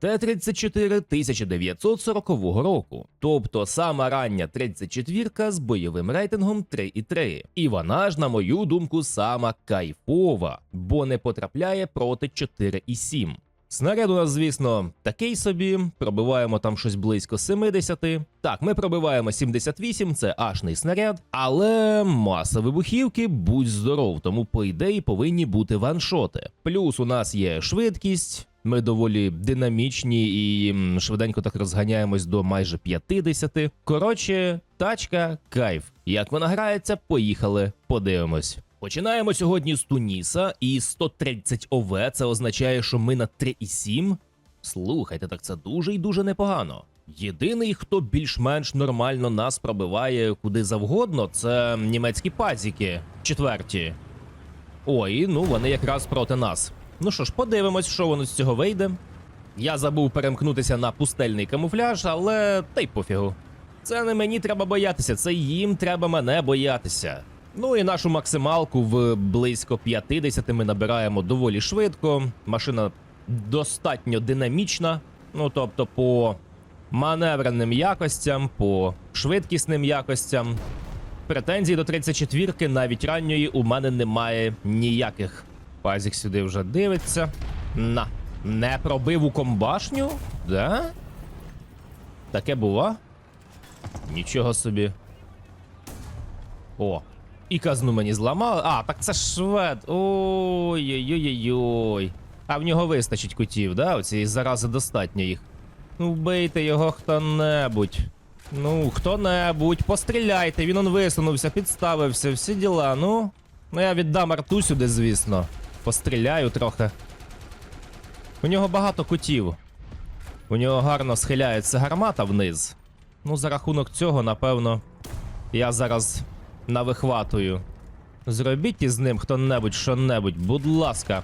Т-34 1940 року, тобто сама рання 34-ка з бойовим рейтингом 3,3. І вона ж, на мою думку, сама кайфова, бо не потрапляє проти 4,7. Снаряд у нас, звісно, такий собі. Пробиваємо там щось близько 70. Так, ми пробиваємо 78, це ашний снаряд, але маса вибухівки, будь здоров, тому по ідеї повинні бути ваншоти. Плюс у нас є швидкість. Ми доволі динамічні і швиденько так розганяємось до майже 50. Коротше, тачка, кайф. Як вона грається, поїхали, подивимось. Починаємо сьогодні з Туніса, і 130 ОВ це означає, що ми на 3,7. Слухайте, так це дуже і дуже непогано. Єдиний, хто більш-менш нормально нас пробиває куди завгодно, це німецькі пазіки, четверті. Ой, ну вони якраз проти нас. Ну що ж, подивимось, що воно з цього вийде. Я забув перемкнутися на пустельний камуфляж, але та й пофігу. Це не мені треба боятися, це їм треба мене боятися. Ну і нашу максималку в близько 50 ми набираємо доволі швидко. Машина достатньо динамічна. Ну тобто, по маневреним якостям, по швидкісним якостям. Претензій до 34-ки навіть ранньої у мене немає ніяких. Пазік сюди вже дивиться. На. Не пробив у комбашню? Да? Таке бува? Нічого собі. О, і казну мені зламали. А, так це швед. Ой-ой-ой-ой. А в нього вистачить кутів, да? Оцієї зарази достатньо їх. Ну, вбийте його хто-небудь. Ну, хто-небудь, постріляйте, він он висунувся, підставився, всі діла, ну. Ну я віддам арту сюди, звісно. Постріляю трохи. У нього багато кутів. У нього гарно схиляється гармата вниз. Ну, за рахунок цього, напевно, я зараз навихватую. Зробіть із ним хто-небудь що-небудь, будь ласка.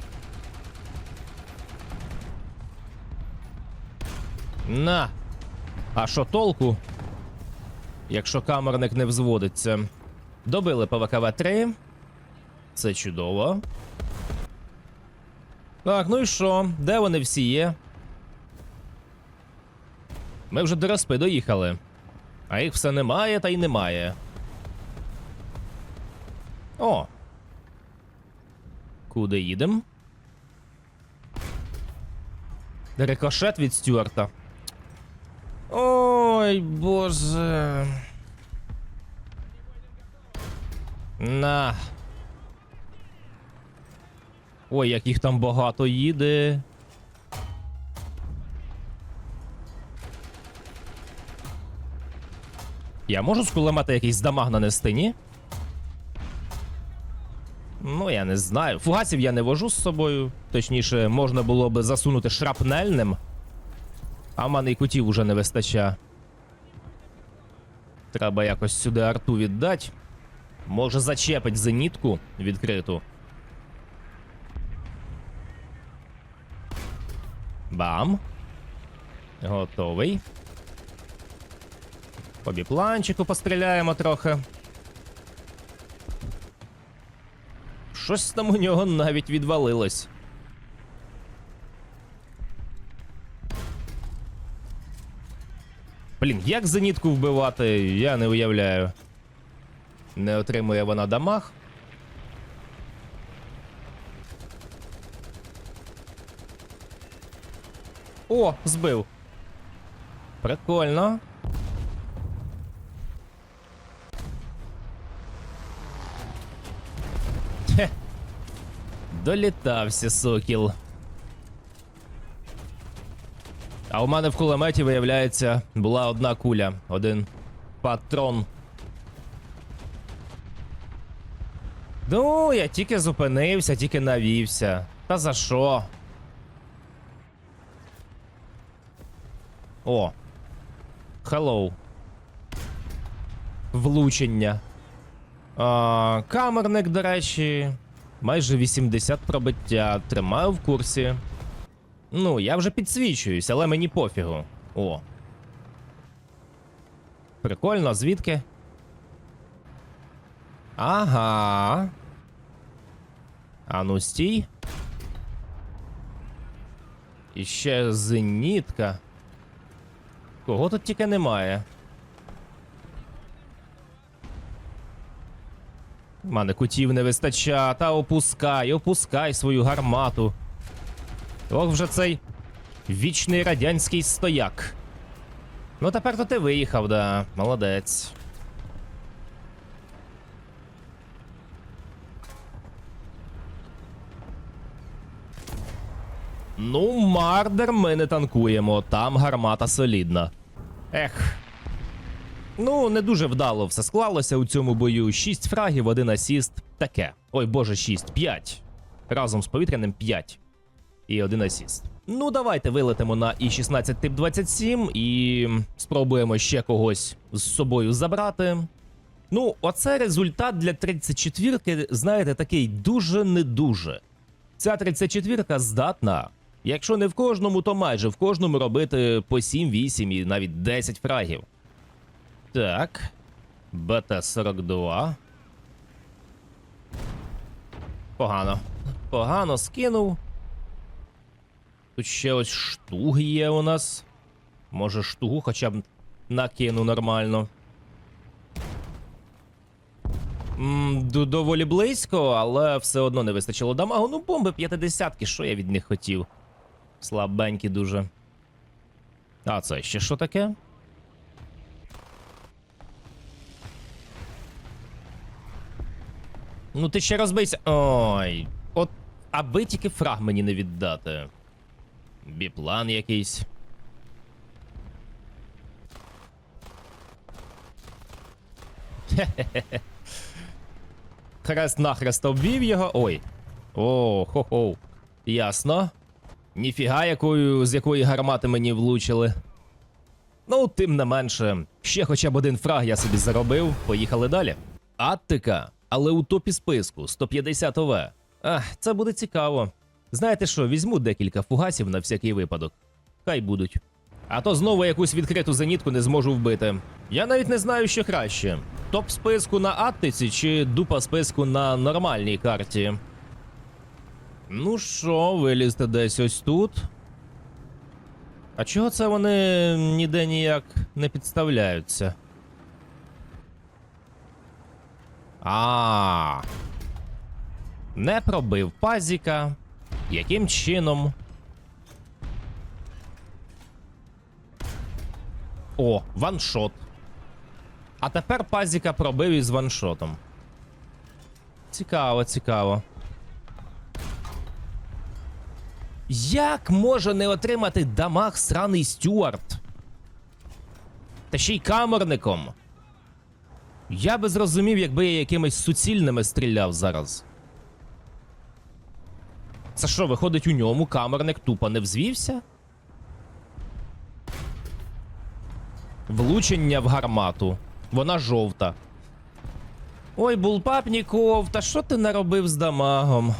На. А що толку? Якщо камерник не взводиться. Добили ПВКВ 3. Це чудово. Так, ну і що? Де вони всі є? Ми вже до Респи доїхали. А їх все немає та й немає. О. Куди їдем? Рикошет від Стюарта. Ой, боже. На. Ой, як їх там багато їде. Я можу з кулемета якийсь дамаг нанести, ні? Ну, я не знаю. Фугасів я не вожу з собою. Точніше, можна було би засунути шрапнельним. А мене і кутів уже не вистачає. Треба якось сюди арту віддати. Може зачепить зенітку відкриту. Бам. Готовий. По біпланчику постріляємо трохи. Щось там у нього навіть відвалилось. Блін, як зенітку вбивати, я не уявляю. Не отримує вона дамаг. О, збив. Прикольно. Хе. Долітався сокіл. А у мене в кулеметі, виявляється, була одна куля, один патрон. Ну, я тільки зупинився, тільки навівся. Та за що? О. Hello. Влучення. А, камерник, до речі. Майже 80 пробиття. Тримаю в курсі. Ну, я вже підсвічуюсь, але мені пофігу. О. Прикольно, звідки? Ага. А ну стій. І ще зенітка. Кого тут тільки немає. Мене кутів не вистачає, та опускай, опускай свою гармату. Ох вже цей вічний радянський стояк. Ну тепер то ти виїхав, да. Молодець. Ну, мардер ми не танкуємо, там гармата солідна. Ех. Ну, не дуже вдало все склалося у цьому бою. 6 фрагів, один асіст. Таке. Ой, боже, 6, 5. Разом з повітряним 5. І один асіст. Ну, давайте вилетимо на І-16 тип 27 і спробуємо ще когось з собою забрати. Ну, оце результат для 34-ки, знаєте, такий дуже не дуже. Ця 34-ка здатна, якщо не в кожному, то майже в кожному робити по 7, 8 і навіть 10 фрагів. Так. БТ-42. Погано. Погано скинув. Тут ще ось штуг є у нас. Може, штугу хоча б накину нормально. М, доволі близько, але все одно не вистачило дамагу. Ну, бомби 50-ки, що я від них хотів? Слабенькі дуже. А це ще що таке? Ну ти ще розбийся. Ой. От аби тільки фраг мені не віддати. Біплан якийсь. Хе-хе-хе. Хрест нахрест обвів його. Ой. О, хо-хо. Ясно. Ніфіга, якою, з якої гармати мені влучили. Ну, тим не менше, ще хоча б один фраг я собі заробив. Поїхали далі. Аттика, але у топі списку 150 ОВ. Ах, це буде цікаво. Знаєте що, візьму декілька фугасів на всякий випадок. Хай будуть. А то знову якусь відкриту зенітку не зможу вбити. Я навіть не знаю, що краще: топ списку на Аттиці чи дупа списку на нормальній карті. Ну що, вилізти десь ось тут. А чого це вони ніде ніяк не підставляються? А. Не пробив пазіка. Яким чином? О, ваншот. А тепер пазіка пробив із ваншотом. Цікаво, цікаво. Як може не отримати дамаг сраний Стюарт? Та ще й камерником. Я би зрозумів, якби я якимись суцільними стріляв зараз. Це що, виходить, у ньому камерник тупо не взвівся? Влучення в гармату. Вона жовта. Ой, булпапніков, та що ти наробив з дамагом?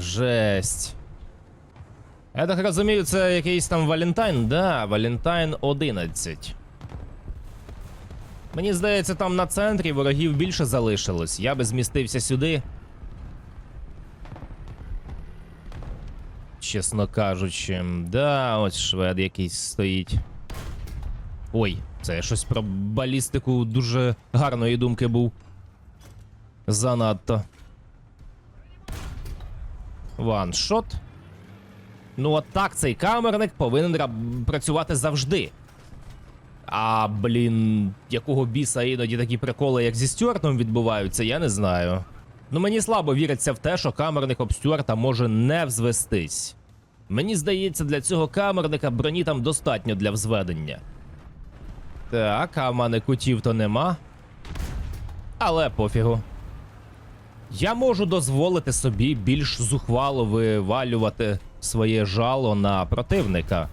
Жесть. Я так розумію, це якийсь там Валентайн, да, Валентайн 11. Мені здається, там на центрі ворогів більше залишилось. Я би змістився сюди. Чесно кажучи, да, ось швед якийсь стоїть. Ой, це я щось про балістику дуже гарної думки був. Занадто. Ваншот. Ну, от так цей камерник повинен працювати завжди. А, блін, якого біса іноді такі приколи, як зі Стюартом відбуваються, я не знаю. Ну мені слабо віриться в те, що камерник об Стюарта може не взвестись. Мені здається, для цього камерника броні там достатньо для взведення. Так, а в мене кутів то нема. Але пофігу. Я можу дозволити собі більш зухвало вивалювати своє жало на противника.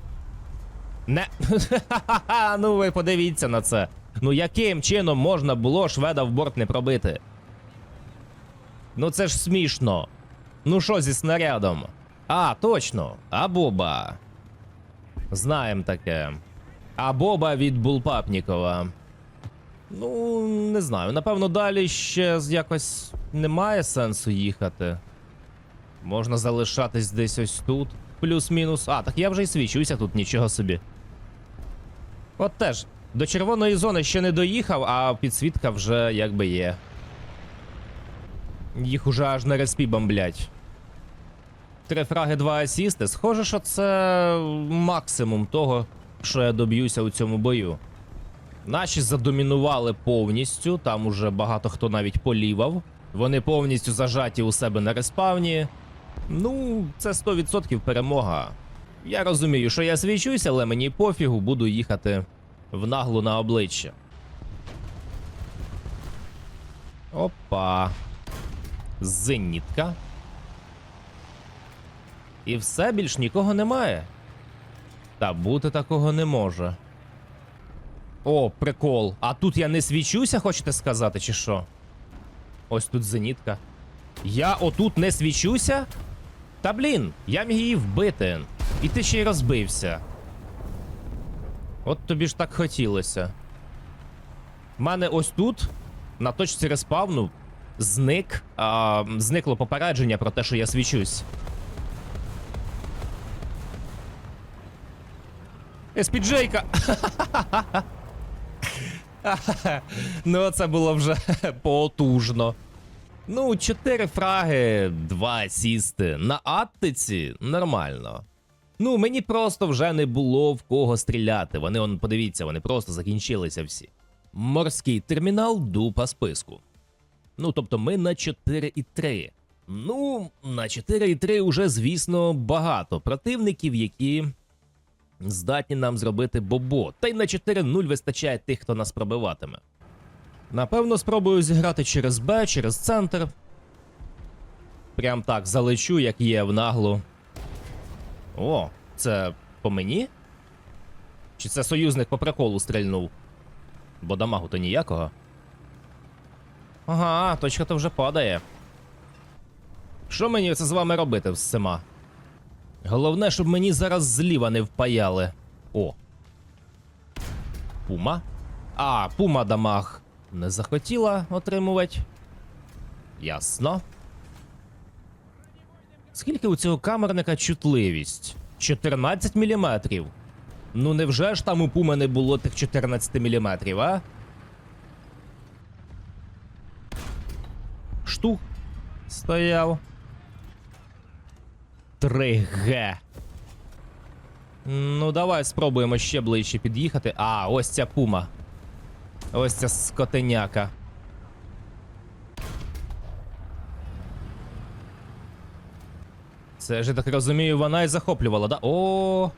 Не. Ну ви подивіться на це. Ну яким чином можна було шведа в борт не пробити? Ну це ж смішно. Ну що зі снарядом? А, точно, Абоба. Знаєм таке. Абоба від Булпапнікова. Ну, не знаю. Напевно, далі ще якось немає сенсу їхати. Можна залишатись десь ось тут. Плюс-мінус. А, так я вже й свічуся тут, нічого собі. От теж, до червоної зони ще не доїхав, а підсвітка вже якби є. Їх уже аж на респі бомблять. Три фраги, два асісти. Схоже, що це максимум того, що я доб'юся у цьому бою. Наші задомінували повністю, там уже багато хто навіть полівав. Вони повністю зажаті у себе на респавні. Ну, це 100% перемога. Я розумію, що я свічуся, але мені пофігу, буду їхати в наглу на обличчя. Опа. Зенітка. І все, більш нікого немає. Та бути такого не може. О, прикол. А тут я не свічуся, хочете сказати, чи що? Ось тут зенітка. Я отут не свічуся? Та блін, я міг її вбити. І ти ще й розбився. От тобі ж так хотілося. В мене ось тут, на точці респавну, зник. А, зникло попередження про те, що я свічусь. Еспіджейка! ну, це було вже потужно. Ну, 4 фраги, 2 асісти. На Аттиці нормально. Ну, мені просто вже не було в кого стріляти. Вони, он, подивіться, вони просто закінчилися всі. Морський термінал дупа списку. Ну, тобто ми на 4,3. Ну, на 4,3 уже, звісно, багато противників, які здатні нам зробити бобо. Та й на 4-0 вистачає тих, хто нас пробиватиме. Напевно, спробую зіграти через Б, через центр. Прям так залечу, як є в наглу. О, це по мені? Чи це союзник по приколу стрільнув? Бо дамагу то ніякого. Ага, точка то вже падає. Що мені це з вами робити всіма? Головне, щоб мені зараз зліва не впаяли. О. Пума? А, пума дамаг не захотіла отримувати. Ясно. Скільки у цього камерника чутливість? 14 мм. Ну невже ж там у пума не було тих 14 мм, а? Штук стояв. 3Г. Ну, давай спробуємо ще ближче під'їхати. А, ось ця пума. Ось ця скотеняка. Це ж я так розумію, вона і захоплювала, да? О.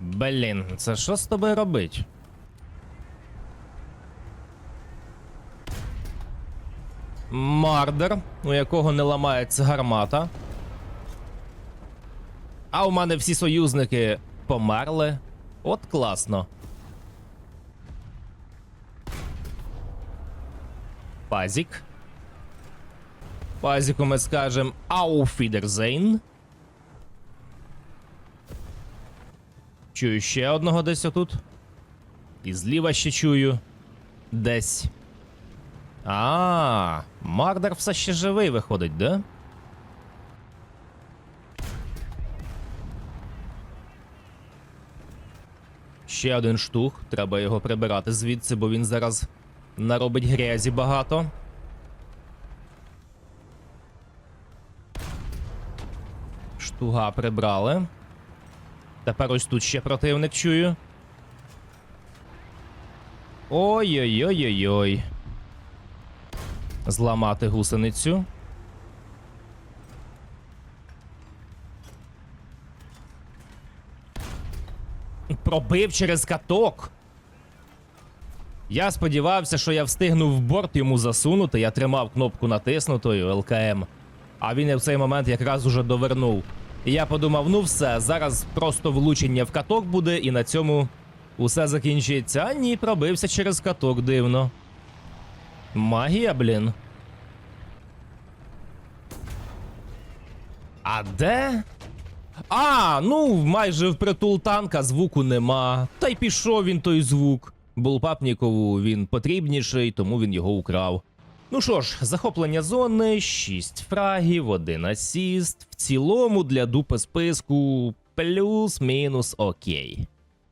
Блін, це що з тобою робить? Мардер, у якого не ламається гармата. А у мене всі союзники померли. От класно. Пазік. Пазіку ми скажемо Ауфідерзейн. Чую ще одного десь отут. І зліва ще чую. Десь. А, Мардер все ще живий виходить, да? Ще один штух, треба його прибирати звідси, бо він зараз наробить грязі багато. Штуга прибрали. Тепер ось тут ще противник чую. Ой-ой-ой-ой-ой. Зламати гусеницю. Пробив через каток. Я сподівався, що я встигну в борт йому засунути. Я тримав кнопку натиснутою ЛКМ. А він в цей момент якраз уже довернув. І я подумав: ну все, зараз просто влучення в каток буде, і на цьому усе закінчиться. А ні, пробився через каток дивно. Магія, блін. А де? А, ну майже впритул танка звуку нема. Та й пішов він той звук. Булпапнікову він потрібніший, тому він його украв. Ну що ж, захоплення зони, 6 фрагів, 1 асіст. В цілому для дупи списку плюс-мінус окей.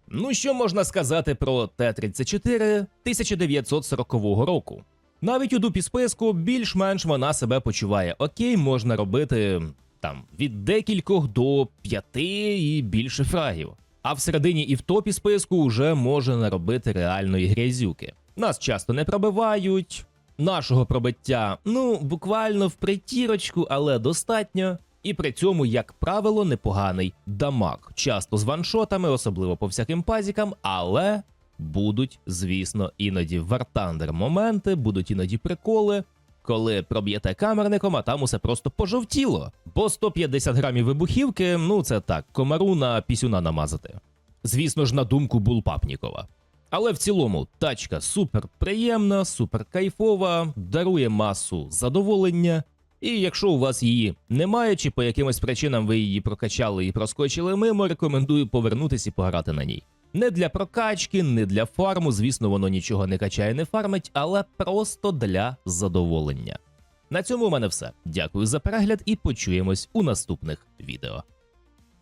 Ну що можна сказати про Т-34 1940 року? Навіть у дупі списку більш-менш вона себе почуває окей, можна робити там від декількох до п'яти і більше фрагів. А всередині і в топі списку вже може наробити реальної грязюки. Нас часто не пробивають. Нашого пробиття, ну, буквально в притірочку, але достатньо. І при цьому, як правило, непоганий дамаг. Часто з ваншотами, особливо по всяким пазікам, але будуть, звісно, іноді вартандер моменти, будуть іноді приколи, коли проб'єте камерником, а там усе просто пожовтіло. Бо 150 грамів вибухівки, ну це так, комару на пісюна намазати. Звісно ж, на думку Булпапнікова. Але в цілому тачка супер приємна, супер кайфова, дарує масу задоволення. І якщо у вас її немає, чи по якимось причинам ви її прокачали і проскочили мимо, рекомендую повернутися і пограти на ній. Не для прокачки, не для фарму, звісно, воно нічого не качає, не фармить, але просто для задоволення. На цьому у мене все. Дякую за перегляд і почуємось у наступних відео.